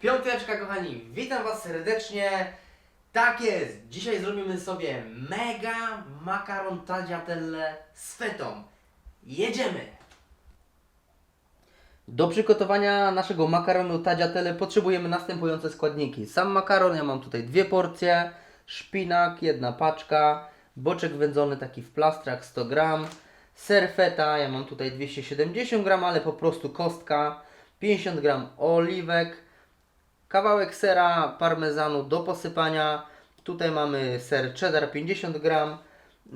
Piąteczka, kochani, witam Was serdecznie. Tak jest, dzisiaj zrobimy sobie mega makaron tagliatelle z fetą. Jedziemy! Do przygotowania naszego makaronu tagliatelle potrzebujemy następujące składniki. Sam makaron, ja mam tutaj dwie porcje, szpinak, jedna paczka, boczek wędzony taki w plastrach 100 gram, ser feta, ja mam tutaj 270 gram, ale po prostu kostka, 50 gram oliwek, kawałek sera parmezanu do posypania. Tutaj mamy ser cheddar 50 gram,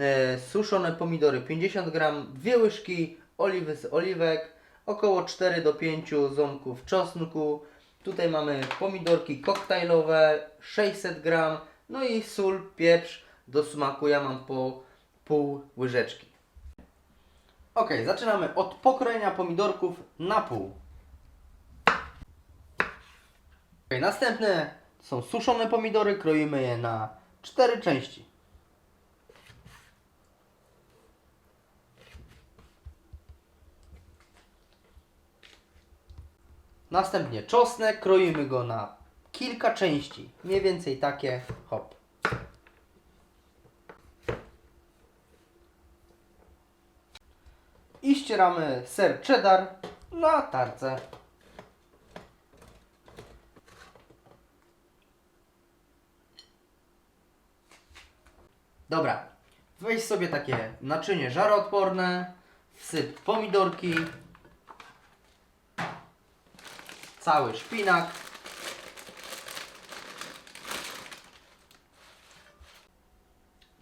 e, suszone pomidory 50 gram, dwie łyżki oliwy z oliwek, około 4 do 5 ząbków czosnku. Tutaj mamy pomidorki koktajlowe 600 gram, no i sól, pieprz do smaku. Ja mam po pół łyżeczki. Ok, zaczynamy od pokrojenia pomidorków na pół. Ok, następne są suszone pomidory, kroimy je na cztery części. Następnie czosnek, kroimy go na kilka części, mniej więcej takie, hop. I ścieramy ser cheddar na tarce. Dobra, weź sobie takie naczynie żaroodporne, wsyp pomidorki, cały szpinak.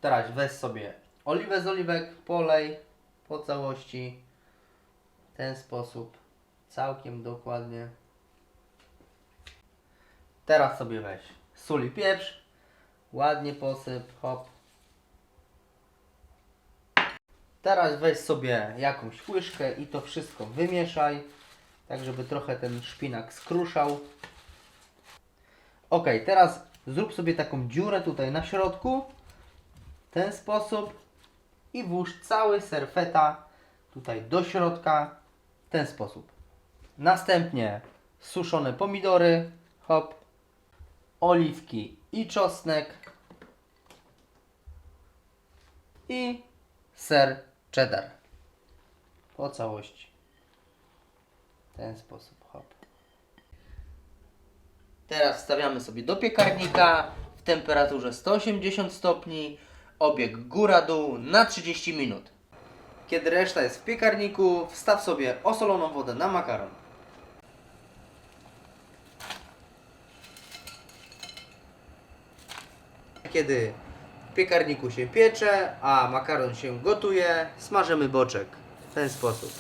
Teraz weź sobie oliwę z oliwek, polej po całości. W ten sposób, całkiem dokładnie. Teraz sobie weź sól i pieprz, ładnie posyp, hop. Teraz weź sobie jakąś łyżkę i to wszystko wymieszaj, tak żeby trochę ten szpinak skruszał. Ok, teraz zrób sobie taką dziurę tutaj na środku, w ten sposób i włóż cały ser feta tutaj do środka, w ten sposób. Następnie suszone pomidory, hop, oliwki i czosnek i ser cheddar po całości. W ten sposób, hop. Teraz wstawiamy sobie do piekarnika w temperaturze 180 stopni, obieg góra-dół na 30 minut. Kiedy reszta jest w piekarniku, wstaw sobie osoloną wodę na makaron. Kiedy w piekarniku się piecze, a makaron się gotuje, smażymy boczek w ten sposób.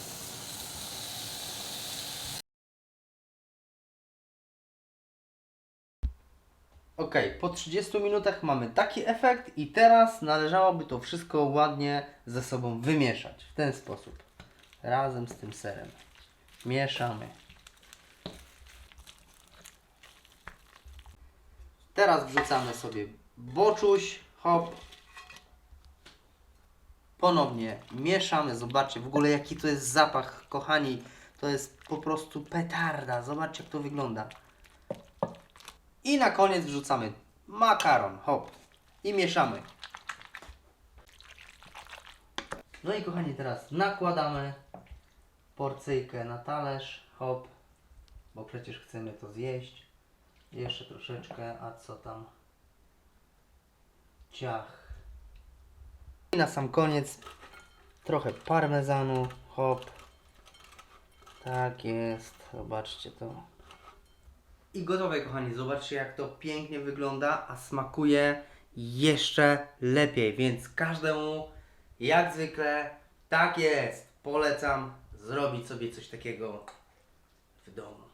Ok, po 30 minutach mamy taki efekt i teraz należałoby to wszystko ładnie ze sobą wymieszać w ten sposób. Razem z tym serem. Mieszamy. Teraz wrzucamy sobie boczuś, hop. Ponownie mieszamy. Zobaczcie w ogóle jaki to jest zapach, kochani. To jest po prostu petarda. Zobaczcie jak to wygląda. I na koniec wrzucamy makaron, hop. I mieszamy. No i kochani, teraz nakładamy porcyjkę na talerz, hop. Bo przecież chcemy to zjeść. Jeszcze troszeczkę, a co tam? Ciach. I na sam koniec trochę parmezanu, hop. Tak jest, zobaczcie to. I gotowe, kochani. Zobaczcie, jak to pięknie wygląda, a smakuje jeszcze lepiej. Więc każdemu, jak zwykle, tak jest. Polecam zrobić sobie coś takiego w domu.